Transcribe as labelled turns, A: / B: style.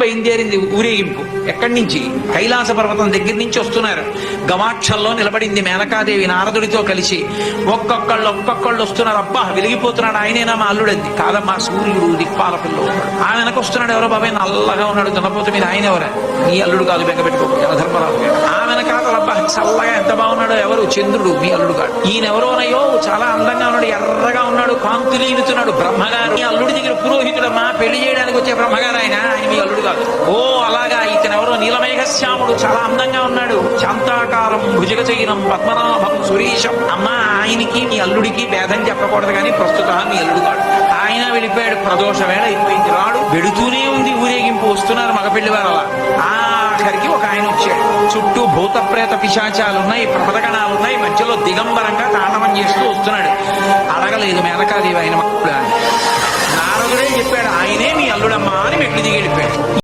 A: బయలుదేరింది ఊరేగింపు. ఎక్కడి నుంచి? కైలాస పర్వతం దగ్గర నుంచి వస్తున్నారు. గవాక్షల్లో నిలబడింది మేనకాదేవి నారదుడితో కలిసి. ఒక్కొక్కళ్ళు ఒక్కొక్కళ్ళు వస్తున్నారు. అబ్బా వెలిగిపోతున్నాడు ఆయనేనా మా అల్లుడంది. కాదమ్మా సూర్యుడు దిక్పాల పిల్లలు ఆ వెనక వస్తున్నాడు ఎవరో బాబాయ్ నల్లగా ఉన్నాడు. దున్నపోత మీద ఆయన ఎవరా? నీ అల్లుడు కాదు బెంగపెట్టుకో ధర్మరాజు ఆ వెనకాల అబ్బా చల్లగా ఎంత బాగున్నాడో ఎవరు? చంద్రుడు మీ అల్లుడు కాడు ఈయన చాలా అందంగా ఉన్నాడు ఎర్రగా ఉన్నాడు కాంతులీనుతున్నాడు బ్రహ్మగారు మా పెళ్ళి చేయడానికి వచ్చే బ్రహ్మగారు ఆయన ఆయన మీ అల్లుడు కాదు. ఓ అలాగా ఇతను ఎవరో నీలమేఘశ్యాముడు చాలా అందంగా ఉన్నాడు. శాంతాకారం భుజగ చైనం పద్మనాభం సురేషం అమ్మా ఆయనకి మీ అల్లుడికి భేదం చెప్పకూడదు కానీ ప్రస్తుత మీ అల్లుడు కాడు. ఆయన వెళ్ళిపోయాడు ప్రదోష వేళ అయిపోయింది. రాడు పెడుతూనే ఉంది ఊరేగింపు వస్తున్నారు మగపెళ్ళి వారు అలా. ఆఖరికి ఒక ఆయన వచ్చాడు. చుట్టూ భూత ప్రేత పిశాచాలు ఉన్నాయి ప్రపదగణాలు ఉన్నాయి మధ్యలో దిగంబరంగా తాండవం చేస్తూ వస్తున్నాడు. అడగలేదు మేనకాదేవి ఆయన